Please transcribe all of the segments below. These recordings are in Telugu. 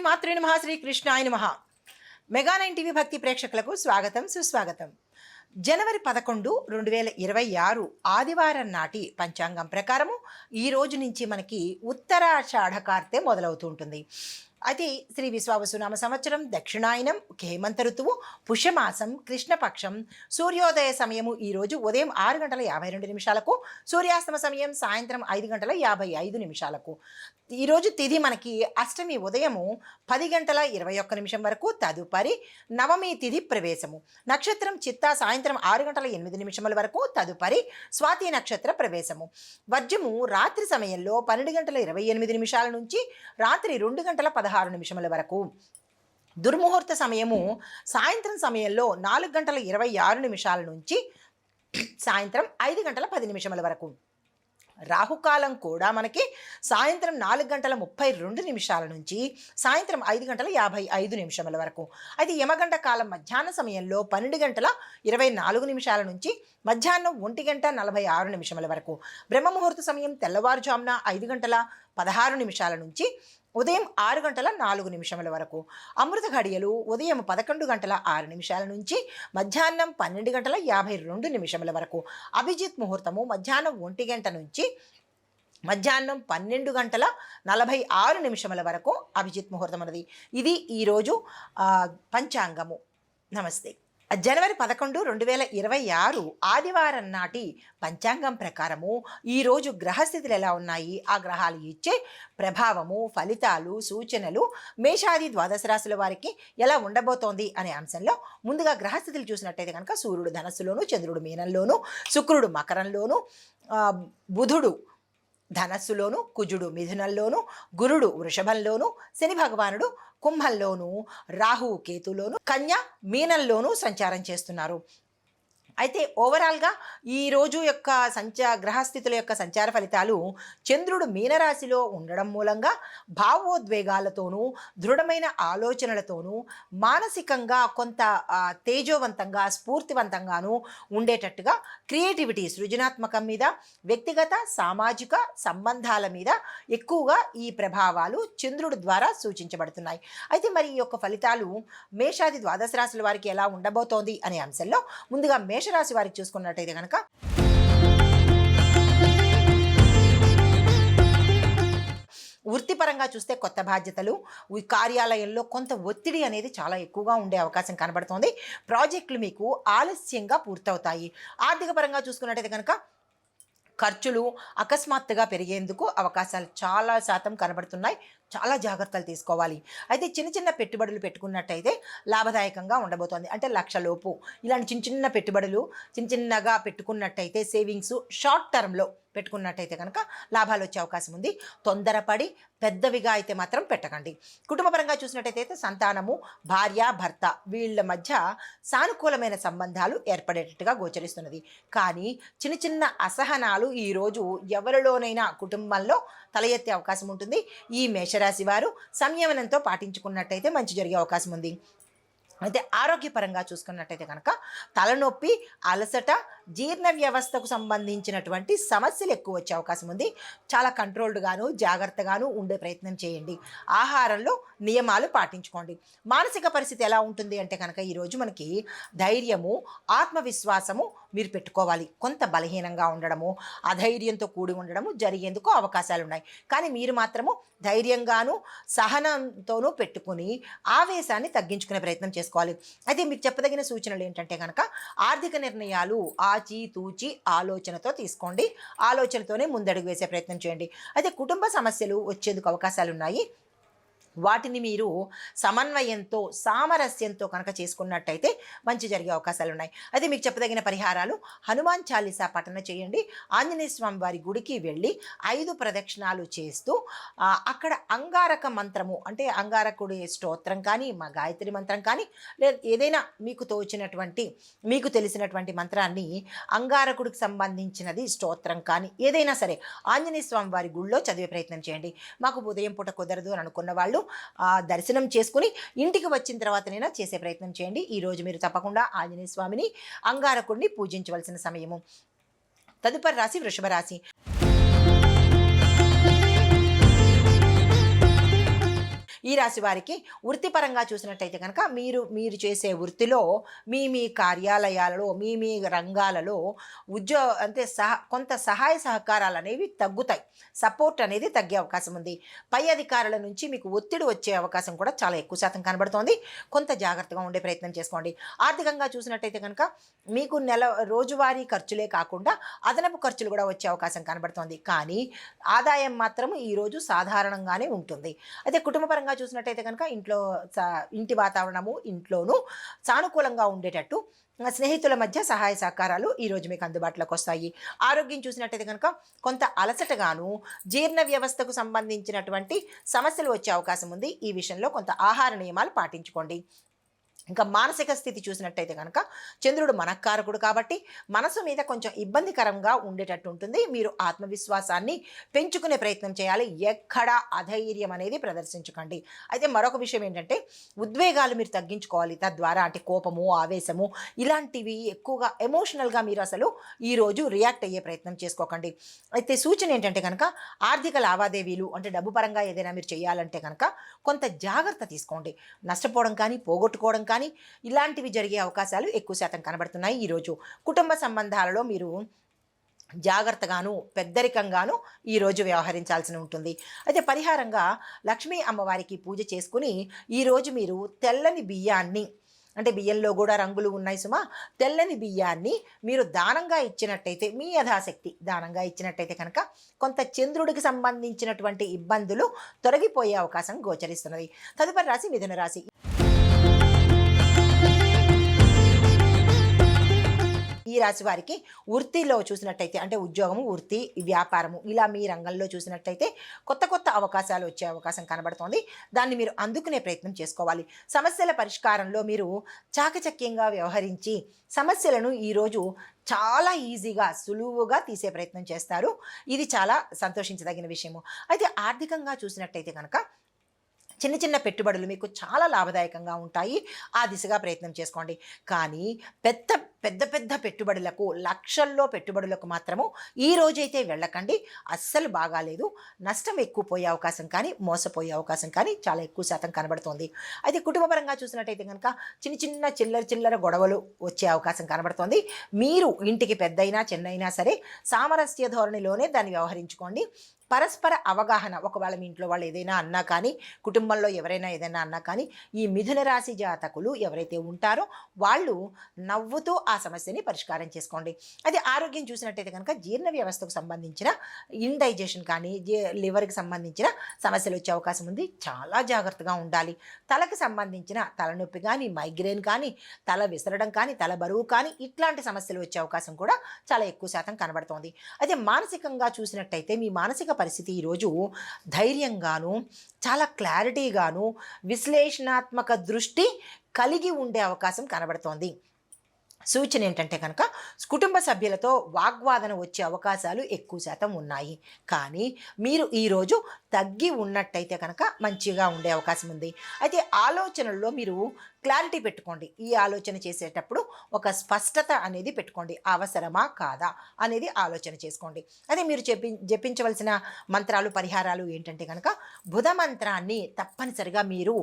శ్రీమాతృ నమ శ్రీ కృష్ణాయ నమ. మెగా నైన్ టీవీ భక్తి ప్రేక్షకులకు స్వాగతం సుస్వాగతం. జనవరి పదకొండు రెండు వేల ఇరవై ఆరు ఆదివారం నాటి పంచాంగం ప్రకారము ఈ రోజు నుంచి మనకి ఉత్తరాషాఢ కార్తె మొదలవుతూ ఉంటుంది. అయితే శ్రీ విశ్వావసునామ సంవత్సరం దక్షిణాయనం హేమంత ఋతువు పుష్యమాసం కృష్ణపక్షం సూర్యోదయ సమయము ఈరోజు ఉదయం ఆరు గంటల యాభై రెండు నిమిషాలకు సూర్యాస్తమ సమయం సాయంత్రం ఐదు గంటల యాభై ఐదు నిమిషాలకు. ఈరోజు తిథి మనకి అష్టమి ఉదయము పది గంటల ఇరవై ఒక్క నిమిషం వరకు తదుపరి నవమి తిథి ప్రవేశము. నక్షత్రం చిత్త సాయంత్రం ఆరు గంటల ఎనిమిది నిమిషముల వరకు తదుపరి స్వాతి నక్షత్ర ప్రవేశము. వర్జము రాత్రి సమయంలో పన్నెండు గంటల ఇరవై ఎనిమిది నిమిషాల నుంచి రాత్రి రెండు గంటల పదహారు నిమిషముల వరకు. దుర్ముహూర్త సమయము సాయంత్రం సమయంలో నాలుగు గంటల ఇరవై ఆరు నిమిషాల నుంచి సాయంత్రం ఐదు గంటల పది నిమిషముల వరకు. రాహుకాలం కూడా మనకి సాయంత్రం నాలుగు గంటల ముప్పై రెండు నిమిషాల నుంచి సాయంత్రం ఐదు గంటల యాభై ఐదు నిమిషముల వరకు. అది యమగంట కాలం మధ్యాహ్న సమయంలో పన్నెండు గంటల ఇరవై నాలుగు నిమిషాల నుంచి మధ్యాహ్నం ఒంటి గంట నలభై ఆరు నిమిషముల వరకు. బ్రహ్మముహూర్త సమయం తెల్లవారుజామున ఐదు గంటల పదహారు నిమిషాల నుంచి ఉదయం ఆరు గంటల నాలుగు నిమిషముల వరకు. అమృత ఘడియలు ఉదయం పదకొండు గంటల ఆరు నిమిషాల నుంచి మధ్యాహ్నం పన్నెండు గంటల యాభై రెండు నిమిషముల వరకు. అభిజిత్ ముహూర్తము మధ్యాహ్నం ఒంటి గంట నుంచి మధ్యాహ్నం పన్నెండు గంటల నలభై ఆరు నిమిషముల వరకు అభిజిత్ ముహూర్తం అన్నది ఇది ఈరోజు పంచాంగము. నమస్తే. జనవరి పదకొండు రెండు వేల ఇరవై ఆరు ఆదివారం నాటి పంచాంగం ప్రకారము ఈరోజు గ్రహస్థితులు ఎలా ఉన్నాయి? ఆ గ్రహాలు ఇచ్చే ప్రభావము ఫలితాలు సూచనలు మేషాది ద్వాదశ రాశుల వారికి ఎలా ఉండబోతోంది అనే అంశంలో ముందుగా గ్రహస్థితులు చూసినట్టయితే కనుక సూర్యుడు ధనస్సులోను చంద్రుడు మీనంలోను శుక్రుడు మకరంలోను బుధుడు ధనస్సులోను కుజుడు మిథునంలోను గురుడు వృషభంలోను శని భగవానుడు కుంభంలోను రాహువు కేతులోను కన్య మీనంలోనూ సంచారం చేస్తున్నారు. అయితే ఓవరాల్గా ఈ రోజు యొక్క సంచా గ్రహస్థితుల యొక్క సంచార ఫలితాలు చంద్రుడు మీనరాశిలో ఉండడం మూలంగా భావోద్వేగాలతోనూ దృఢమైన ఆలోచనలతోనూ మానసికంగా కొంత తేజోవంతంగా స్ఫూర్తివంతంగాను ఉండేటట్టుగా క్రియేటివిటీ సృజనాత్మకం మీద వ్యక్తిగత సామాజిక సంబంధాల మీద ఎక్కువగా ఈ ప్రభావాలు చంద్రుడి ద్వారా సూచించబడుతున్నాయి. అయితే మరి ఈ యొక్క ఫలితాలు మేషాది ద్వాదశ రాశుల వారికి ఎలా ఉండబోతోంది అనే అంశంలో ముందుగా మేషరాశి వారికి చూసుకున్నట్టయితే కనుక వృత్తిపరంగా చూస్తే కొత్త బాధ్యతలు ఈ కార్యాలయంలో కొంత ఒత్తిడి అనేది చాలా ఎక్కువగా ఉండే అవకాశం కనబడుతోంది. ప్రాజెక్టులు మీకు ఆలస్యంగా పూర్తవుతాయి. ఆర్థిక పరంగా చూసుకున్నట్టయితే కనుక ఖర్చులు అకస్మాత్తుగా పెరిగేందుకు అవకాశాలు చాలా శాతం కనబడుతున్నాయి. చాలా జాగ్రత్తలు తీసుకోవాలి. అయితే చిన్న చిన్న పెట్టుబడులు పెట్టుకున్నట్టయితే లాభదాయకంగా ఉండబోతోంది. అంటే లక్ష లోపు ఇలాంటి చిన్న చిన్న పెట్టుబడులు చిన్న చిన్నగా పెట్టుకున్నట్టయితే సేవింగ్స్ షార్ట్ టర్మ్లో పెట్టుకున్నట్టయితే కనుక లాభాలు వచ్చే అవకాశం ఉంది తొందరపడి పెద్దవిగా అయితే మాత్రం పెట్టకండి. కుటుంబపరంగా చూసినట్టయితే సంతానము భార్య భర్త వీళ్ళ మధ్య సానుకూలమైన సంబంధాలు ఏర్పడేటట్టుగా గోచరిస్తున్నది. కానీ చిన్న చిన్న అసహనాలు ఈరోజు ఎవరిలోనైనా కుటుంబంలో తల ఎత్తే అవకాశం ఉంటుంది ఈ మేషరాశి వారు సంయమనంతో పాటించుకున్నట్టయితే మంచి జరిగే అవకాశం ఉంది అయితే ఆరోగ్యపరంగా చూసుకున్నట్టయితే కనుక తలనొప్పి అలసట జీర్ణ వ్యవస్థకు సంబంధించినటువంటి సమస్యలు ఎక్కువ వచ్చే అవకాశం ఉంది. చాలా కంట్రోల్డ్గాను జాగ్రత్తగాను ఉండే ప్రయత్నం చేయండి. ఆహారంలో నియమాలు పాటించుకోండి. మానసిక పరిస్థితి ఎలా ఉంటుంది అంటే కనుక ఈరోజు మనకి ధైర్యము ఆత్మవిశ్వాసము మీరు పెట్టుకోవాలి. కొంత బలహీనంగా ఉండడము అధైర్యంతో కూడి ఉండడము జరిగేందుకు అవకాశాలు ఉన్నాయి కానీ మీరు మాత్రము ధైర్యంగాను సహనంతోనూ పెట్టుకుని ఆవేశాన్ని తగ్గించుకునే ప్రయత్నం చేసుకోవాలి. అయితే మీకు చెప్పదగిన సూచనలు ఏంటంటే కనుక ఆర్థిక నిర్ణయాలు ఆచి తూచి ఆలోచనతో తీసుకోండి. ఆలోచనతోనే ముందడుగు వేసే ప్రయత్నం చేయండి. అయితే కుటుంబ సమస్యలు వచ్చేందుకు అవకాశాలు ఉన్నాయి వాటిని మీరు సమన్వయంతో సామరస్యంతో కనుక చేసుకున్నట్టయితే మంచి జరిగే అవకాశాలు ఉన్నాయి అయితే మీకు చెప్పదగిన పరిహారాలు హనుమాన్ చాలీసా పఠన చేయండి. ఆంజనేయ స్వామి వారి గుడికి వెళ్ళి ఐదు ప్రదక్షిణాలు చేస్తూ అక్కడ అంగారక మంత్రము అంటే అంగారకుడి స్తోత్రం కానీ మా గాయత్రి మంత్రం కానీ లేదా ఏదైనా మీకు తోచినటువంటి మీకు తెలిసినటువంటి మంత్రాన్ని అంగారకుడికి సంబంధించినది స్తోత్రం కానీ ఏదైనా సరే ఆంజనేయ స్వామి వారి గుళ్ళో చదివే ప్రయత్నం చేయండి. మాకు ఉదయం పూట కుదరదు అని అనుకున్న వాళ్ళు ఆ, దర్శనం చేసుకుని ఇంటికి వచ్చిన తర్వాతనైనా చేసే ప్రయత్నం చేయండి. ఈ రోజు మీరు తప్పకుండా ఆంజనేయ స్వామిని అంగారకుడిని పూజించవలసిన సమయము. తదుపరి రాశి వృషభ రాశి. ఈ రాశి వారికి వృత్తిపరంగా చూసినట్టయితే కనుక మీరు మీరు చేసే వృత్తిలో మీ మీ కార్యాలయాలలో మీ మీ రంగాలలో ఉద్యో అంటే సహ కొంత సహాయ సహకారాలు అనేవి తగ్గుతాయి. సపోర్ట్ అనేది తగ్గే అవకాశం ఉంది. పై అధికారుల నుంచి మీకు ఒత్తిడి వచ్చే అవకాశం కూడా చాలా ఎక్కువ శాతం కనబడుతోంది. కొంత జాగ్రత్తగా ఉండే ప్రయత్నం చేసుకోండి. ఆర్థికంగా చూసినట్టయితే కనుక మీకు నెల రోజువారీ ఖర్చులే కాకుండా అదనపు ఖర్చులు కూడా వచ్చే అవకాశం కనబడుతోంది. కానీ ఆదాయం మాత్రం ఈరోజు సాధారణంగానే ఉంటుంది. అయితే కుటుంబపరంగా చూసినట్టయితే కనుక ఇంట్లో ఇంటి వాతావరణము ఇంట్లోనూ సానుకూలంగా ఉండేటట్టు స్నేహితుల మధ్య సహాయ సహకారాలు ఈరోజు మీకు అందుబాటులోకి వస్తాయి. ఆరోగ్యం చూసినట్టయితే కనుక కొంత అలసటగాను జీర్ణ వ్యవస్థకు సంబంధించినటువంటి సమస్యలు వచ్చే అవకాశం ఉంది. ఈ విషయంలో కొంత ఆహార నియమాలు పాటించుకోండి. ఇంకా మానసిక స్థితి చూసినట్టయితే కనుక చంద్రుడు మనకారకుడు కాబట్టి మనసు మీద కొంచెం ఇబ్బందికరంగా ఉండేటట్టు ఉంటుంది. మీరు ఆత్మవిశ్వాసాన్ని పెంచుకునే ప్రయత్నం చేయాలి. ఎక్కడ అధైర్యం అనేది ప్రదర్శించకండి. అయితే మరొక విషయం ఏంటంటే ఉద్వేగాలు మీరు తగ్గించుకోవాలి. తద్వారా అంటే కోపము ఆవేశము ఇలాంటివి ఎక్కువగా ఎమోషనల్గా మీరు అసలు ఈరోజు రియాక్ట్ అయ్యే ప్రయత్నం చేసుకోకండి. అయితే సూచన ఏంటంటే కనుక ఆర్థిక లావాదేవీలు అంటే డబ్బు పరంగా ఏదైనా మీరు చేయాలంటే కనుక కొంత జాగ్రత్త తీసుకోండి. నష్టపోవడం కానీ పోగొట్టుకోవడం కానీ ఇలాంటివి జరిగే అవకాశాలు ఎక్కువ శాతం కనబడుతున్నాయి. ఈరోజు కుటుంబ సంబంధాలలో మీరు జాగ్రత్తగాను పెద్దరికంగాను ఈరోజు వ్యవహరించాల్సి ఉంటుంది. అయితే పరిహారంగా లక్ష్మీ అమ్మవారికి పూజ చేసుకుని ఈరోజు మీరు తెల్లని బియ్యాన్ని అంటే బియ్యంలో కూడా రంగులు ఉన్నాయి సుమా తెల్లని బియ్యాన్ని మీరు దానంగా ఇచ్చినట్టయితే మీ యథాశక్తి దానంగా ఇచ్చినట్టయితే కనుక కొంత చంద్రుడికి సంబంధించినటువంటి ఇబ్బందులు తొలగిపోయే అవకాశం గోచరిస్తున్నది. తదుపరి రాశి మిథున రాశి. ఈ రాశి వారికి వృత్తిలో చూసినట్టయితే అంటే ఉద్యోగము వృత్తి వ్యాపారము ఇలా మీ రంగంలో చూసినట్టయితే కొత్త కొత్త అవకాశాలు వచ్చే అవకాశం కనబడుతోంది. దాన్ని మీరు అందుకునే ప్రయత్నం చేసుకోవాలి. సమస్యల పరిష్కారంలో మీరు చాకచక్యంగా వ్యవహరించి సమస్యలను ఈరోజు చాలా ఈజీగా సులువుగా తీసే ప్రయత్నం చేస్తారు. ఇది చాలా సంతోషించదగిన విషయము. అయితే ఆర్థికంగా చూసినట్టయితే కనుక చిన్న చిన్న పెట్టుబడులు మీకు చాలా లాభదాయకంగా ఉంటాయి. ఆ దిశగా ప్రయత్నం చేసుకోండి. కానీ పెద్ద పెద్ద పెద్ద పెట్టుబడులకు లక్షల్లో పెట్టుబడులకు మాత్రము ఈ రోజైతే వెళ్ళకండి. అస్సలు బాగాలేదు. నష్టం ఎక్కువ పోయే అవకాశం కానీ మోసపోయే అవకాశం కానీ చాలా ఎక్కువ శాతం కనబడుతోంది. అయితే కుటుంబపరంగా చూసినట్టయితే కనుక చిన్న చిన్న చిల్లర చిల్లర గొడవలు వచ్చే అవకాశం కనబడుతోంది. మీరు ఇంటికి పెద్దయినా చిన్నైనా సరే సామరస్య ధోరణిలోనే దాన్ని వ్యవహరించుకోండి. పరస్పర అవగాహన ఒకవేళ మీ ఇంట్లో వాళ్ళు ఏదైనా అన్నా కానీ కుటుంబంలో ఎవరైనా ఏదైనా అన్నా కానీ ఈ మిథున రాశి జాతకులు ఎవరైతే ఉంటారో వాళ్ళు నవ్వుతూ ఆ సమస్యని పరిష్కారం చేసుకోండి. అది ఆరోగ్యం చూసినట్టయితే కనుక జీర్ణ వ్యవస్థకు సంబంధించిన ఇండైజెషన్ కానీ లివర్కి సంబంధించిన సమస్యలు వచ్చే అవకాశం ఉంది. చాలా జాగ్రత్తగా ఉండాలి. తలకు సంబంధించిన తలనొప్పి కానీ మైగ్రేన్ కానీ తల విసరడం కానీ తల బరువు కానీ ఇట్లాంటి సమస్యలు వచ్చే అవకాశం కూడా చాలా ఎక్కువ శాతం కనబడుతోంది. అయితే మానసికంగా చూసినట్టయితే మీ మానసిక పరిస్థితి ఈరోజు ధైర్యంగాను చాలా క్లారిటీగాను విశ్లేషణాత్మక దృష్టి కలిగి ఉండే అవకాశం కనబడుతోంది. సూచన ఏంటంటే కనుక కుటుంబ సభ్యులతో వాగ్వాదన వచ్చే అవకాశాలు ఎక్కువ శాతం ఉన్నాయి. కానీ మీరు ఈరోజు తగ్గి ఉన్నట్టయితే కనుక మంచిగా ఉండే అవకాశం ఉంది. అయితే ఆలోచనల్లో మీరు క్లారిటీ పెట్టుకోండి. ఈ ఆలోచన చేసేటప్పుడు ఒక స్పష్టత అనేది పెట్టుకోండి. అవసరమా? కాదా? అనేది ఆలోచన చేసుకోండి. అదే మీరు చెప్పి జపించవలసిన మంత్రాలు పరిహారాలు ఏంటంటే కనుక బుధ మంత్రాన్ని తప్పనిసరిగా మీరు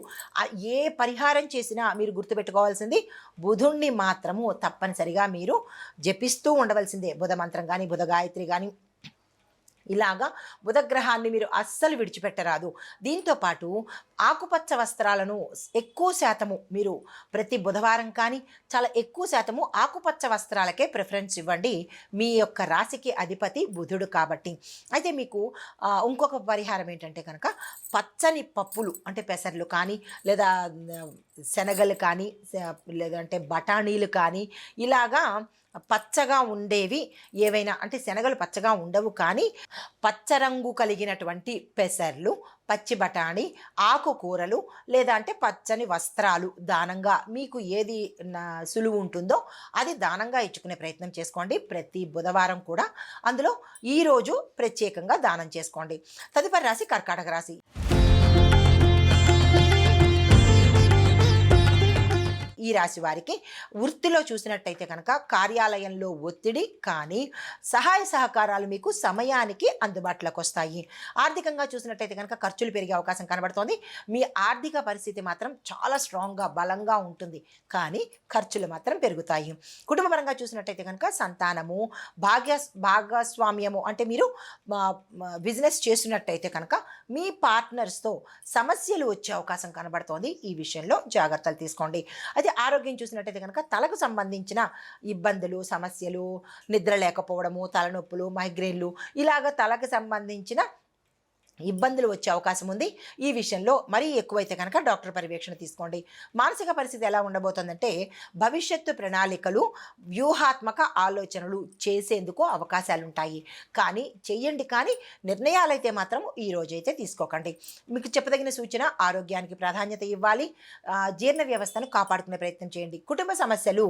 ఏ పరిహారం చేసినా మీరు గుర్తుపెట్టుకోవాల్సింది బుధుణ్ణి మాత్రము తప్పనిసరిగా మీరు జపిస్తూ ఉండవలసిందే. బుధ మంత్రం కానీ బుధ గాయత్రి కానీ ఇలాగా బుధగ్రహాన్ని మీరు అస్సలు విడిచిపెట్టరాదు. దీంతో పాటు ఆకుపచ్చ వస్త్రాలను ఎక్కువ శాతము మీరు ప్రతి బుధవారం కానీ చాలా ఎక్కువ శాతము ఆకుపచ్చ వస్త్రాలకే ప్రిఫరెన్స్ ఇవ్వండి. మీ యొక్క రాశికి అధిపతి బుధుడు కాబట్టి. అయితే మీకు ఇంకొక పరిహారం ఏంటంటే కనుక పచ్చని పప్పులు అంటే పెసర్లు కానీ లేదా శనగలు కానీ లేదంటే బఠానీలు కానీ ఇలాగా పచ్చగా ఉండేవి. ఏవైనా అంటే శనగలు పచ్చగా ఉండవు కానీ పచ్చరంగు కలిగినటువంటి పెసర్లు పచ్చి బఠాణి ఆకుకూరలు లేదా అంటే పచ్చని వస్త్రాలు దానంగా మీకు ఏది నా- సులువు ఉంటుందో అది దానంగా ఇచ్చుకునే ప్రయత్నం చేసుకోండి. ప్రతి బుధవారం కూడా అందులో ఈరోజు ప్రత్యేకంగా దానం చేసుకోండి. తదుపరి రాశి కర్కాటక రాశి. ఈ రాశి వారికి వృత్తిలో చూసినట్టయితే కనుక కార్యాలయంలో ఒత్తిడి కానీ సహాయ సహకారాలు మీకు సమయానికి అందుబాటులోకి వస్తాయి. ఆర్థికంగా చూసినట్టయితే కనుక ఖర్చులు పెరిగే అవకాశం కనబడుతోంది. మీ ఆర్థిక పరిస్థితి మాత్రం చాలా స్ట్రాంగ్గా బలంగా ఉంటుంది. కానీ ఖర్చులు మాత్రం పెరుగుతాయి. కుటుంబపరంగా చూసినట్టయితే కనుక సంతానము భాగ్య భాగస్వామ్యము అంటే మీరు బిజినెస్ చేస్తున్నట్టయితే కనుక మీ పార్ట్నర్స్తో సమస్యలు వచ్చే అవకాశం కనబడుతోంది. ఈ విషయంలో జాగ్రత్తలు తీసుకోండి. అయితే ఆరోగ్యం చూసినట్టయితే కనుక తలకు సంబంధించిన ఇబ్బందులు సమస్యలు నిద్ర లేకపోవడము తలనొప్పులు మైగ్రేన్లు ఇలాగ తలకు సంబంధించిన ఇబ్బందులు వచ్చే అవకాశం ఉంది. ఈ విషయంలో మరీ ఎక్కువైతే కనుక డాక్టర్ పర్యవేక్షణ తీసుకోండి. మానసిక పరిస్థితి ఎలా ఉండబోతోందంటే భవిష్యత్తు ప్రణాళికలు వ్యూహాత్మక ఆలోచనలు చేసేందుకు అవకాశాలు ఉంటాయి కానీ చెయ్యండి కానీ నిర్ణయాలైతే మాత్రం ఈ రోజైతే తీసుకోకండి. మీకు చెప్పదగిన సూచన ఆరోగ్యానికి ప్రాధాన్యత ఇవ్వాలి. జీర్ణ వ్యవస్థను కాపాడుకునే ప్రయత్నం చేయండి. కుటుంబ సమస్యలు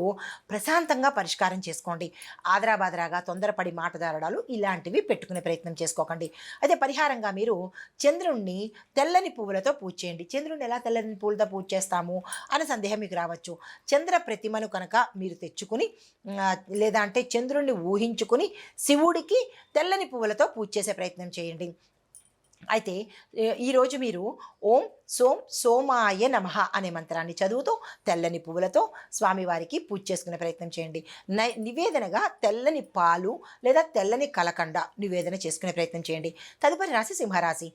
ప్రశాంతంగా పరిష్కారం చేసుకోండి. ఆదరాబాదరాగా తొందరపడి మాటదారడాలు ఇలాంటివి పెట్టుకునే ప్రయత్నం చేసుకోకండి. అయితే పరిహారంగా మీరు చంద్రుణ్ణి తెల్లని పువ్వులతో పూజ చేయండి. చంద్రుడిని ఎలా తెల్లని పువ్వులతో పూజ చేస్తాము అనే సందేహం మీకు రావచ్చు. చంద్ర ప్రతిమను కనుక మీరు తెచ్చుకుని లేదా అంటే చంద్రుణ్ణి ఊహించుకుని శివుడికి తెల్లని పువ్వులతో పూజ చేసే ప్రయత్నం చేయండి. అయితే ఈరోజు మీరు ఓం సోం సోమాయ నమః అనే మంత్రాన్ని చదువుతూ తెల్లని పువ్వులతో స్వామివారికి పూజ చేసుకునే ప్రయత్నం చేయండి. నై నివేదనగా తెల్లని పాలు లేదా తెల్లని కలకండ నివేదన చేసుకునే ప్రయత్నం చేయండి. తదుపరి రాశి సింహరాశి.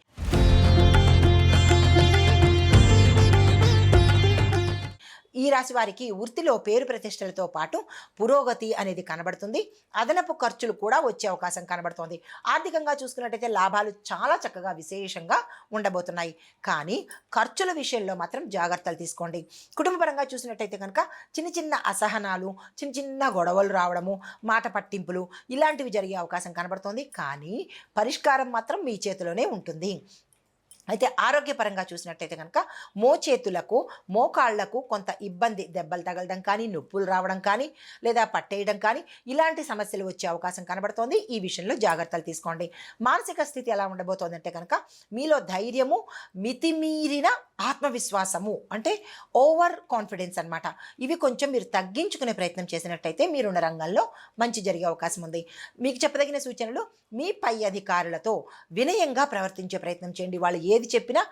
ఈ రాశి వారికి వృత్తిలో పేరు ప్రతిష్టలతో పాటు పురోగతి అనేది కనబడుతుంది. అదనపు ఖర్చులు కూడా వచ్చే అవకాశం కనబడుతోంది. ఆర్థికంగా చూసుకున్నట్టయితే లాభాలు చాలా చక్కగా విశేషంగా ఉండబోతున్నాయి. కానీ ఖర్చుల విషయంలో మాత్రం జాగ్రత్తలు తీసుకోండి. కుటుంబపరంగా చూసినట్టయితే కనుక చిన్న చిన్న అసహనాలు చిన్న చిన్న గొడవలు రావడము మాట పట్టింపులు ఇలాంటివి జరిగే అవకాశం కనబడుతోంది. కానీ పరిష్కారం మాత్రం మీ చేతిలోనే ఉంటుంది. అయితే ఆరోగ్యపరంగా చూసినట్టయితే కనుక మోచేతులకు మోకాళ్ళకు కొంత ఇబ్బంది దెబ్బలు తగలడం కానీ నొప్పులు రావడం కానీ లేదా పట్టేయడం కానీ ఇలాంటి సమస్యలు వచ్చే అవకాశం కనబడుతోంది. ఈ విషయంలో జాగ్రత్తలు తీసుకోండి. మానసిక స్థితి ఎలా ఉండబోతోందంటే కనుక మీలో ధైర్యము మితిమీరిన ఆత్మవిశ్వాసము అంటే ఓవర్ కాన్ఫిడెన్స్ అనమాట ఇవి కొంచెం మీరు తగ్గించుకునే ప్రయత్నం చేసినట్టయితే మీరున్న రంగంలో మంచి జరిగే అవకాశం ఉంది. మీకు చెప్పదగిన సూచనలు మీ పై అధికారులతో వినయంగా ప్రవర్తించే ప్రయత్నం చేయండి. వాళ్ళు ఏది చెప్పినా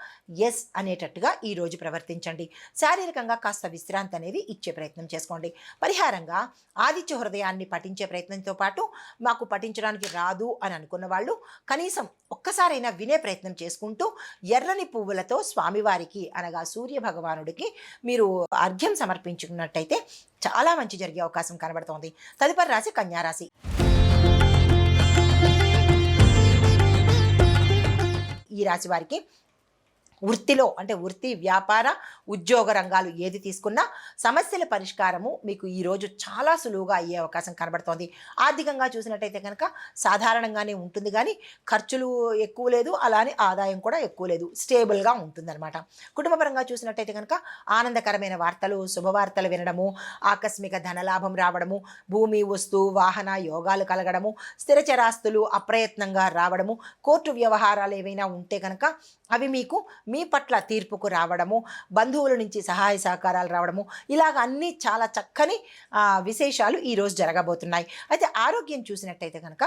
ఎస్ అనేటట్టుగా ఈరోజు ప్రవర్తించండి. శారీరకంగా కాస్త విశ్రాంతి అనేది ఇచ్చే ప్రయత్నం చేసుకోండి. పరిహారంగా ఆదిత్య హృదయాన్ని పఠించే ప్రయత్నంతో పాటు మాకు పఠించడానికి రాదు అని అనుకున్న వాళ్ళు కనీసం ఒక్కసారైనా వినే ప్రయత్నం చేసుకుంటూ ఎర్రని పువ్వులతో స్వామివారికి అనగా సూర్య భగవానుడికి మీరు అర్ఘ్యం సమర్పించుకున్నట్టయితే చాలా మంచి జరిగే అవకాశం కనబడుతోంది. తదుపరి రాశి కన్యారాశి. ఈ రాశి వారికి వృత్తిలో అంటే వృత్తి వ్యాపార ఉద్యోగ రంగాలు ఏది తీసుకున్నా సమస్యల పరిష్కారము మీకు ఈరోజు చాలా సులువుగా అయ్యే అవకాశం కనబడుతోంది. ఆర్థికంగా చూసినట్టయితే కనుక సాధారణంగానే ఉంటుంది కానీ ఖర్చులు ఎక్కువ లేదు అలానే ఆదాయం కూడా ఎక్కువ లేదు స్టేబుల్గా ఉంటుందన్నమాట. కుటుంబపరంగా చూసినట్టయితే కనుక ఆనందకరమైన వార్తలు శుభవార్తలు వినడము ఆకస్మిక ధనలాభం రావడము భూమి వస్తువు వాహన యోగాలు కలగడము స్థిరచరాస్తులు అప్రయత్నంగా రావడము కోర్టు వ్యవహారాలు ఏవైనా ఉంటే కనుక అవి మీకు మీ పట్ల తీర్పుకు రావడము బంధువుల నుంచి సహాయ సహకారాలు రావడము ఇలాగ అన్నీ చాలా చక్కని విశేషాలు ఈరోజు జరగబోతున్నాయి. అయితే ఆరోగ్యం చూసినట్టయితే కనుక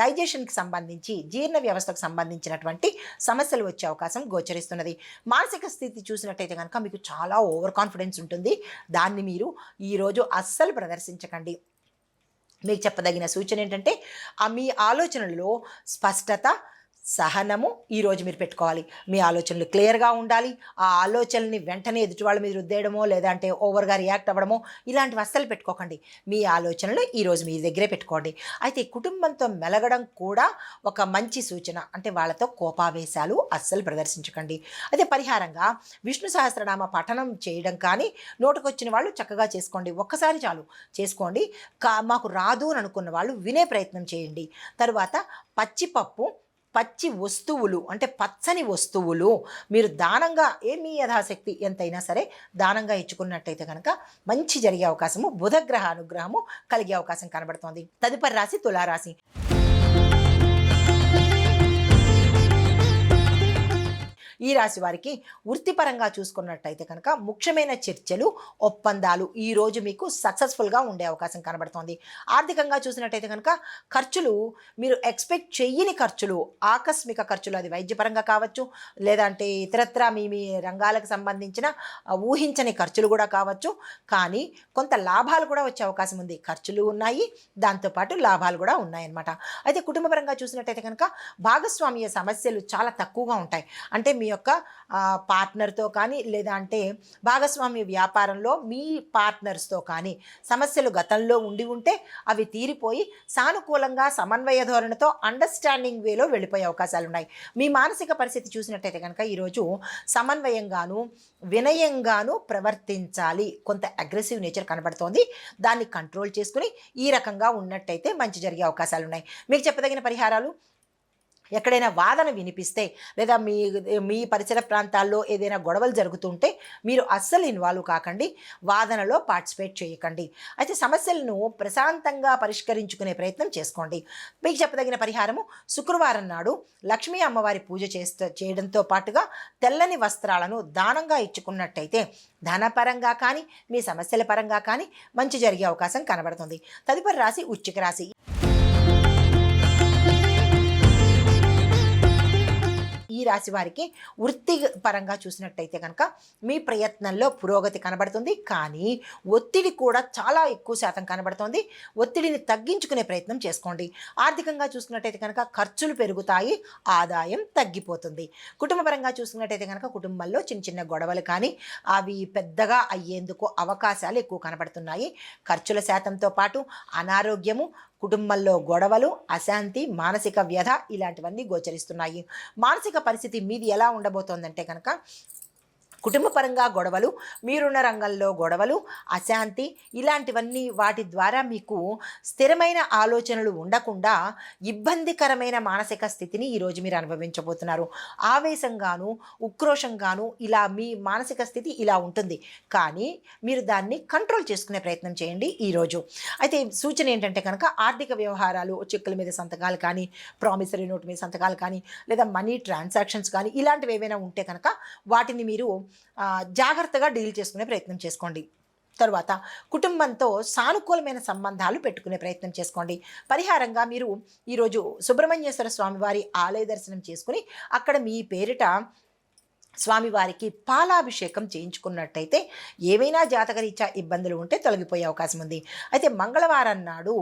డైజెషన్కి సంబంధించి జీర్ణ వ్యవస్థకు సంబంధించినటువంటి సమస్యలు వచ్చే అవకాశం గోచరిస్తున్నది. మానసిక స్థితి చూసినట్టయితే కనుక మీకు చాలా ఓవర్ కాన్ఫిడెన్స్ ఉంటుంది. దాన్ని మీరు ఈరోజు అస్సలు ప్రదర్శించకండి. మీకు చెప్పదగిన సూచన ఏంటంటే ఆ మీ ఆలోచనల్లో స్పష్టత సహనము ఈరోజు మీరు పెట్టుకోవాలి. మీ ఆలోచనలు క్లియర్గా ఉండాలి. ఆ ఆలోచనల్ని వెంటనే ఎదుటి వాళ్ళ మీద రుద్దేయడమో లేదంటే ఓవర్గా రియాక్ట్ అవ్వడమో ఇలాంటివి అస్సలు పెట్టుకోకండి. మీ ఆలోచనలు ఈరోజు మీ దగ్గరే పెట్టుకోండి. అయితే కుటుంబంతో మెలగడం కూడా ఒక మంచి సూచన. అంటే వాళ్ళతో కోపావేశాలు అస్సలు ప్రదర్శించకండి. అదే పరిహారంగా విష్ణు సహస్రనామ పఠనం చేయడం కానీ నోటుకొచ్చిన వాళ్ళు చక్కగా చేసుకోండి. ఒక్కసారి చాలు. చేసుకోండి. కా మాకు రాదు అని అనుకున్న వాళ్ళు వినే ప్రయత్నం చేయండి. తరువాత పచ్చిపప్పు పచ్చి వస్తువులు అంటే పచ్చని వస్తువులు మీరు దానంగా ఏమీ యథాశక్తి ఎంతైనా సరే దానంగా ఇచ్చుకున్నట్టయితే కనుక మంచి జరిగే అవకాశము బుధగ్రహ అనుగ్రహము కలిగే అవకాశం కనబడుతోంది. తదుపరి రాశి తులారాశి. ఈ రాశి వారికి వృత్తిపరంగా చూసుకున్నట్టయితే కనుక ముఖ్యమైన చర్చలు ఒప్పందాలు ఈ రోజు మీకు సక్సెస్ఫుల్గా ఉండే అవకాశం కనబడుతోంది. ఆర్థికంగా చూసినట్టయితే కనుక ఖర్చులు మీరు ఎక్స్పెక్ట్ చెయ్యని ఖర్చులు ఆకస్మిక ఖర్చులు అది వైద్యపరంగా కావచ్చు లేదంటే ఇతరత్ర మీ మీ రంగాలకు సంబంధించిన ఊహించని ఖర్చులు కూడా కావచ్చు. కానీ కొంత లాభాలు కూడా వచ్చే అవకాశం ఉంది. ఖర్చులు ఉన్నాయి దాంతోపాటు లాభాలు కూడా ఉన్నాయన్నమాట. అయితే కుటుంబపరంగా చూసినట్టయితే కనుక భాగస్వామ్య సమస్యలు చాలా తక్కువగా ఉంటాయి. అంటే మీ యొక్క పార్ట్నర్తో కానీ లేదా అంటే భాగస్వామ్య వ్యాపారంలో మీ పార్ట్నర్స్తో కానీ సమస్యలు గతంలో ఉండి ఉంటే అవి తీరిపోయి సానుకూలంగా సమన్వయ ధోరణితో అండర్స్టాండింగ్ వేలో వెళ్ళిపోయే అవకాశాలు ఉన్నాయి. మీ మానసిక పరిస్థితి చూసినట్టయితే కనుక ఈరోజు సమన్వయంగాను వినయంగాను ప్రవర్తించాలి. కొంత అగ్రెసివ్ నేచర్ కనబడుతోంది. దాన్ని కంట్రోల్ చేసుకుని ఈ రకంగా ఉన్నట్టయితే మంచి జరిగే అవకాశాలు ఉన్నాయి. మీకు చెప్పదగిన పరిహారాలు? ఎక్కడైనా వాదన వినిపిస్తే లేదా మీ మీ పరిసర ప్రాంతాల్లో ఏదైనా గొడవలు జరుగుతుంటే మీరు అస్సలు ఇన్వాల్వ్ కాకండి వాదనలో పార్టిసిపేట్ చేయకండి. అయితే సమస్యలను ప్రశాంతంగా పరిష్కరించుకునే ప్రయత్నం చేసుకోండి. మీకు చెప్పదగిన పరిహారము శుక్రవారం నాడు లక్ష్మీ అమ్మవారి పూజ చేస్తూ చేయడంతో పాటుగా తెల్లని వస్త్రాలను దానంగా ఇచ్చుకున్నట్టయితే ధనపరంగా కానీ మీ సమస్యల పరంగా కానీ మంచి జరిగే అవకాశం కనబడుతుంది. తదుపరి రాశి ఉచ్చిక రాశి. ఈ రాశి వారికి వృత్తి పరంగా చూసినట్టయితే కనుక మీ ప్రయత్నంలో పురోగతి కనబడుతుంది. కానీ ఒత్తిడి కూడా చాలా ఎక్కువ శాతం కనబడుతుంది. ఒత్తిడిని తగ్గించుకునే ప్రయత్నం చేసుకోండి. ఆర్థికంగా చూసుకున్నట్టయితే కనుక ఖర్చులు పెరుగుతాయి. ఆదాయం తగ్గిపోతుంది. కుటుంబపరంగా చూసుకున్నట్టయితే కనుక కుటుంబంలో చిన్న చిన్న గొడవలు కానీ అవి పెద్దగా అయ్యేందుకు అవకాశాలు ఎక్కువ కనబడుతున్నాయి. ఖర్చుల శాతంతో పాటు అనారోగ్యము కుటుంబంలో గొడవలు అశాంతి మానసిక వ్యధ ఇలాంటివన్నీ గోచరిస్తున్నాయి. మానసిక పరిస్థితి మీది ఎలా ఉండబోతోందంటే కనుక కుటుంబపరంగా గొడవలు మీరున్న రంగంలో గొడవలు అశాంతి ఇలాంటివన్నీ వాటి ద్వారా మీకు స్థిరమైన ఆలోచనలు ఉండకుండా ఇబ్బందికరమైన మానసిక స్థితిని ఈరోజు మీరు అనుభవించబోతున్నారు. ఆవేశంగాను ఉక్రోషంగాను ఇలా మీ మానసిక స్థితి ఇలా ఉంటుంది. కానీ మీరు దాన్ని కంట్రోల్ చేసుకునే ప్రయత్నం చేయండి ఈరోజు. అయితే సూచన ఏంటంటే కనుక ఆర్థిక వ్యవహారాలు చెక్కుల మీద సంతకాలు కానీ ప్రామిసరీ నోట్ మీద సంతకాలు కానీ లేదా మనీ ట్రాన్సాక్షన్స్ కానీ ఇలాంటివి ఏవైనా ఉంటే కనుక వాటిని మీరు జాగ్రత్తగా డీల్ చేసుకునే ప్రయత్నం చేసుకోండి. తరువాత కుటుంబంతో సానుకూలమైన సంబంధాలు పెట్టుకునే ప్రయత్నం చేసుకోండి. పరిహారంగా మీరు ఈరోజు సుబ్రహ్మణ్యేశ్వర స్వామివారి ఆలయ దర్శనం చేసుకుని అక్కడ మీ పేరిట స్వామివారికి పాలాభిషేకం చేయించుకున్నట్టయితే ఏవైనా జాతకరీత్యా ఇబ్బందులు ఉంటే తొలగిపోయే అవకాశం ఉంది. అయితే మంగళవారం నాడు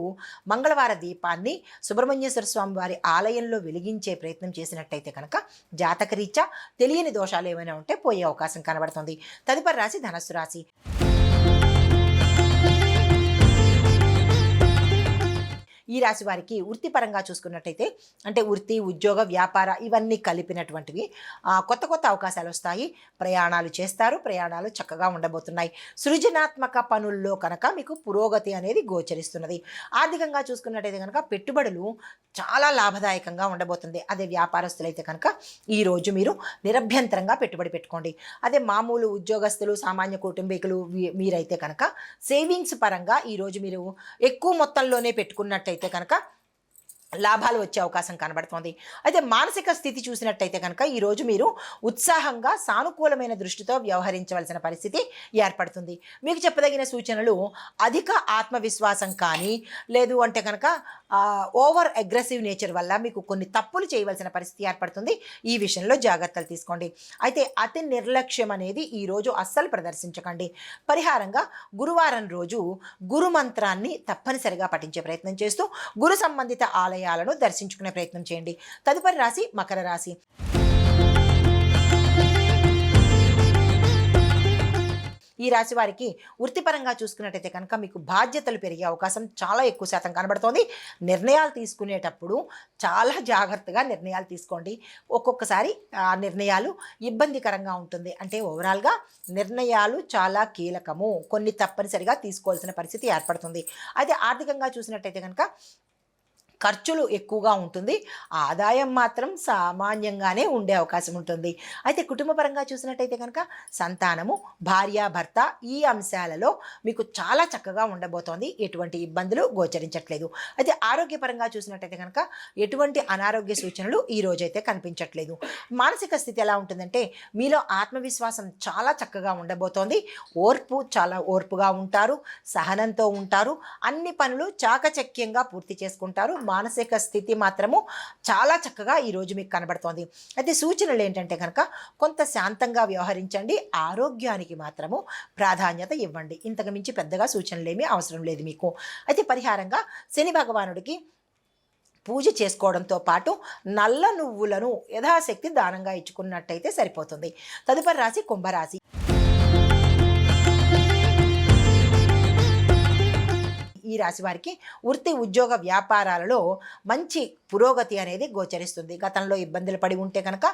మంగళవార దీపాన్ని సుబ్రహ్మణ్యేశ్వర స్వామి వారి ఆలయంలో వెలిగించే ప్రయత్నం చేసినట్టయితే కనుక జాతకరీత్యా తెలియని దోషాలు ఏమైనా ఉంటే పోయే అవకాశం కనబడుతుంది. తదుపరి రాశి ధనస్సు రాశి. ఈ రాశి వారికి వృత్తిపరంగా చూసుకున్నట్టయితే అంటే వృత్తి ఉద్యోగ వ్యాపార ఇవన్నీ కలిపినటువంటివి కొత్త కొత్త అవకాశాలు వస్తాయి. ప్రయాణాలు చేస్తారు. ప్రయాణాలు చక్కగా ఉండబోతున్నాయి. సృజనాత్మక పనుల్లో కనుక మీకు పురోగతి అనేది గోచరిస్తున్నది. ఆర్థికంగా చూసుకున్నట్టయితే కనుక పెట్టుబడులు చాలా లాభదాయకంగా ఉండబోతుంది. అదే వ్యాపారస్తులైతే కనుక ఈరోజు మీరు నిరభ్యంతరంగా పెట్టుబడి పెట్టుకోండి. అదే మామూలు ఉద్యోగస్తులు సామాన్య కుటుంబీకులు మీరైతే కనుక సేవింగ్స్ పరంగా ఈరోజు మీరు ఎక్కువ మొత్తంలోనే పెట్టుకున్నట్టయితే అయితే కనుక లాభాలు వచ్చే అవకాశం కనబడుతోంది. అయితే మానసిక స్థితి చూసినట్టయితే కనుక ఈరోజు మీరు ఉత్సాహంగా సానుకూలమైన దృష్టితో వ్యవహరించవలసిన పరిస్థితి ఏర్పడుతుంది. మీకు చెప్పదగిన సూచనలు అధిక ఆత్మవిశ్వాసం కానీ లేదు అంటే కనుక ఓవర్ అగ్రెసివ్ నేచర్ వల్ల మీకు కొన్ని తప్పులు చేయవలసిన పరిస్థితి ఏర్పడుతుంది. ఈ విషయంలో జాగ్రత్తలు తీసుకోండి. అయితే అతి నిర్లక్ష్యం అనేది ఈరోజు అస్సలు ప్రదర్శించకండి. పరిహారంగా గురువారం రోజు గురు మంత్రాన్ని తప్పనిసరిగా పఠించే ప్రయత్నం చేస్తూ గురు సంబంధిత ఆలయాలను దర్శించుకునే ప్రయత్నం చేయండి. తదుపరి రాశి మకర రాశి. ఈ రాశి వారికి వృత్తిపరంగా చూసుకున్నట్టయితే కనుక మీకు బాధ్యతలు పెరిగే అవకాశం చాలా ఎక్కువ శాతం కనబడుతోంది. నిర్ణయాలు తీసుకునేటప్పుడు చాలా జాగ్రత్తగా నిర్ణయాలు తీసుకోండి. ఒక్కొక్కసారి ఆ నిర్ణయాలు ఇబ్బందికరంగా ఉంటుంది. అంటే ఓవరాల్గా నిర్ణయాలు చాలా కీలకము. కొన్ని తప్పనిసరిగా తీసుకోవాల్సిన పరిస్థితి ఏర్పడుతుంది. అయితే ఆర్థికంగా చూసినట్టయితే కనుక ఖర్చులు ఎక్కువగా ఉంటుంది. ఆదాయం మాత్రం సామాన్యంగానే ఉండే అవకాశం ఉంటుంది. అయితే కుటుంబపరంగా చూసినట్టయితే కనుక సంతానము భార్య భర్త ఈ అంశాలలో మీకు చాలా చక్కగా ఉండబోతోంది. ఎటువంటి ఇబ్బందులు గోచరించట్లేదు. అయితే ఆరోగ్యపరంగా చూసినట్టయితే కనుక ఎటువంటి అనారోగ్య సూచనలు ఈ రోజైతే కనిపించట్లేదు. మానసిక స్థితి ఎలా ఉంటుందంటే మీలో ఆత్మవిశ్వాసం చాలా చక్కగా ఉండబోతోంది. ఓర్పు చాలా ఓర్పుగా ఉంటారు. సహనంతో ఉంటారు. అన్ని పనులు చాకచక్యంగా పూర్తి చేసుకుంటారు. మానసిక స్థితి మాత్రము చాలా చక్కగా ఈరోజు మీకు కనబడుతోంది. అయితే సూచనలు ఏంటంటే కనుక కొంత శాంతంగా వ్యవహరించండి. ఆరోగ్యానికి మాత్రము ప్రాధాన్యత ఇవ్వండి. ఇంతకు మించి పెద్దగా సూచనలు అవసరం లేదు మీకు. అయితే పరిహారంగా శని భగవానుడికి పూజ చేసుకోవడంతో పాటు నల్ల నువ్వులను యథాశక్తి దానంగా ఇచ్చుకున్నట్టయితే సరిపోతుంది. తదుపరి రాశి కుంభరాశి. ఈ రాశి వారికి వృత్తి ఉద్యోగ వ్యాపారాలలో మంచి పురోగతి అనేది గోచరిస్తుంది. గతంలో ఇబ్బందులు పడి ఉంటే కనుక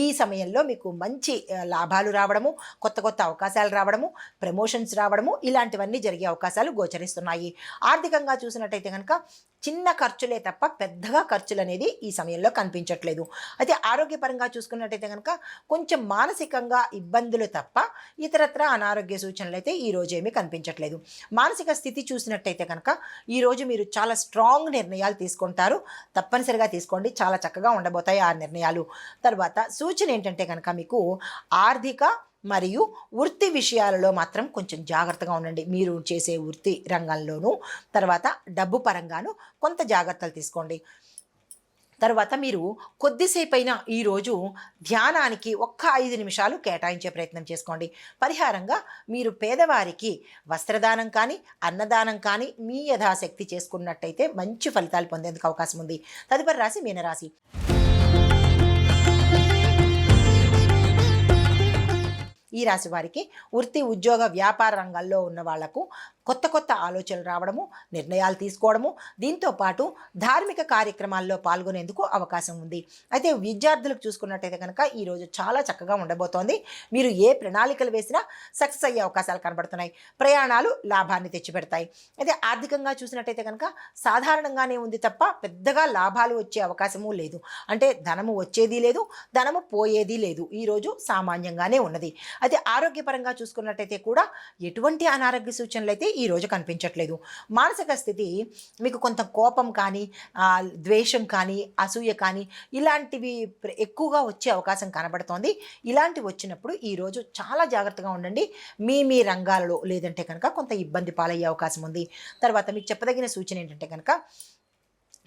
ఈ సమయంలో మీకు మంచి లాభాలు రావడము కొత్త కొత్త అవకాశాలు రావడము ప్రమోషన్స్ రావడము ఇలాంటివన్నీ జరిగే అవకాశాలు గోచరిస్తున్నాయి. ఆర్థికంగా చూసినట్టయితే కనుక చిన్న ఖర్చులే తప్ప పెద్దగా ఖర్చులు అనేది ఈ సమయంలో కనిపించట్లేదు. అయితే ఆరోగ్యపరంగా చూసుకున్నట్టయితే కనుక కొంచెం మానసికంగా ఇబ్బందులు తప్ప ఇతరత్ర అనారోగ్య సూచనలు అయితే ఈ ఏమీ కనిపించట్లేదు. మానసిక స్థితి చూసినట్టయితే కనుక ఈరోజు మీరు చాలా స్ట్రాంగ్ నిర్ణయాలు తీసుకుంటారు. తప్పనిసరిగా తీసుకోండి. చాలా చక్కగా ఉండబోతాయి ఆ నిర్ణయాలు. తర్వాత సూచన ఏంటంటే కనుక మీకు ఆర్థిక మరియు వృత్తి విషయాలలో మాత్రం కొంచెం జాగ్రత్తగా ఉండండి. మీరు చేసే వృత్తి రంగంలోనూ తర్వాత డబ్బు పరంగాను కొంత జాగ్రత్తలు తీసుకోండి. తర్వాత మీరు కొద్దిసేపు అయినా ఈరోజు ధ్యానానికి ఒక్క ఐదు నిమిషాలు కేటాయించే ప్రయత్నం చేసుకోండి. పరిహారంగా మీరు పేదవారికి వస్త్రదానం కానీ అన్నదానం కానీ మీ యథాశక్తి చేసుకున్నట్టయితే మంచి ఫలితాలు పొందేందుకు అవకాశం ఉంది. తదుపరి రాశి మీనరాశి. ఈ రాశి వారికి వృత్తి ఉద్యోగ వ్యాపార రంగాల్లో ఉన్న వాళ్ళకు కొత్త కొత్త ఆలోచనలు రావడము నిర్ణయాలు తీసుకోవడము దీంతో పాటు ధార్మిక కార్యక్రమాల్లో పాల్గొనేందుకు అవకాశం ఉంది. అయితే విద్యార్థులకు చూసుకున్నట్టయితే కనుక ఈరోజు చాలా చక్కగా ఉండబోతోంది. మీరు ఏ ప్రణాళికలు వేసినా సక్సెస్ అయ్యే అవకాశాలు కనబడుతున్నాయి. ప్రయాణాలు లాభాన్ని తెచ్చిపెడతాయి. అయితే ఆర్థికంగా చూసినట్టయితే కనుక సాధారణంగానే ఉంది తప్ప పెద్దగా లాభాలు వచ్చే అవకాశము లేదు. అంటే ధనము వచ్చేది లేదు ధనము పోయేది లేదు. ఈరోజు సామాన్యంగానే ఉన్నది. అయితే ఆరోగ్యపరంగా చూసుకున్నట్టయితే కూడా ఎటువంటి అనారోగ్య సూచనలు అయితే ఈ రోజు కనిపించట్లేదు. మానసిక స్థితి మీకు కొంత కోపం కానీ ద్వేషం కానీ అసూయ కానీ ఇలాంటివి ప్ర- ఎక్కువగా వచ్చే అవకాశం కనబడుతోంది. ఇలాంటివి వచ్చినప్పుడు ఈరోజు చాలా జాగ్రత్తగా ఉండండి. మీ మీ రంగాలలో లేదంటే కనుక కొంత ఇబ్బంది పాలయ్యే అవకాశం ఉంది. తర్వాత మీకు చెప్పదగిన సూచన ఏంటంటే కనుక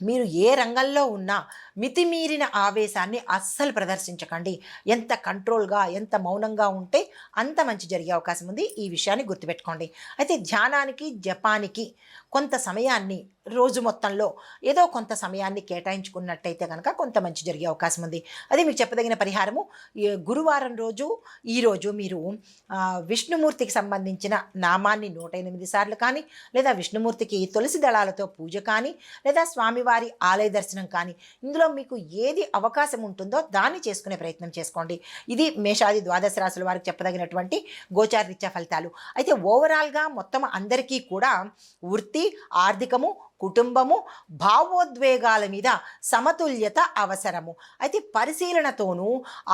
మీరు ఏ రంగంలో ఉన్నా మితిమీరిన ఆవేశాన్ని అస్సలు ప్రదర్శించకండి. ఎంత కంట్రోల్గా ఎంత మౌనంగా ఉంటే అంత మంచి జరిగే అవకాశం ఉంది. ఈ విషయాన్ని గుర్తుపెట్టుకోండి. అయితే ధ్యానానికి జపానికి కొంత సమయాన్ని రోజు మొత్తంలో ఏదో కొంత సమయాన్ని కేటాయించుకున్నట్టయితే కనుక కొంత మంచి జరిగే అవకాశం ఉంది. అది మీకు చెప్పదగిన పరిహారము. ఈ గురువారం రోజు ఈరోజు మీరు విష్ణుమూర్తికి సంబంధించిన నామాన్ని నూట ఎనిమిది సార్లు కానీ లేదా విష్ణుమూర్తికి తులసి దళాలతో పూజ కానీ లేదా స్వామివారి ఆలయ దర్శనం కానీ ఇందులో మీకు ఏది అవకాశం ఉంటుందో దాన్ని చేసుకునే ప్రయత్నం చేసుకోండి. ఇది మేషాది ద్వాదశ రాశుల వారికి చెప్పదగినటువంటి గోచారరీత్యా ఫలితాలు. అయితే ఓవరాల్గా మొత్తం అందరికీ కూడా వృత్తి ఆర్థికము కుటుంబము భావోద్వేగాల మీద సమతుల్యత అవసరము. అయితే పరిశీలనతోనూ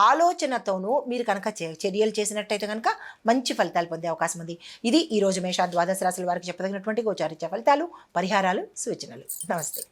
ఆలోచనతోనూ మీరు కనుక చర్యలు చేసినట్టయితే కనుక మంచి ఫలితాలు పొందే అవకాశం ఉంది. ఇది ఈరోజు మేషా ద్వాదశ రాశుల వారికి చెప్పదగినటువంటి గోచారిత్య ఫలితాలు పరిహారాలు సూచనలు. నమస్తే.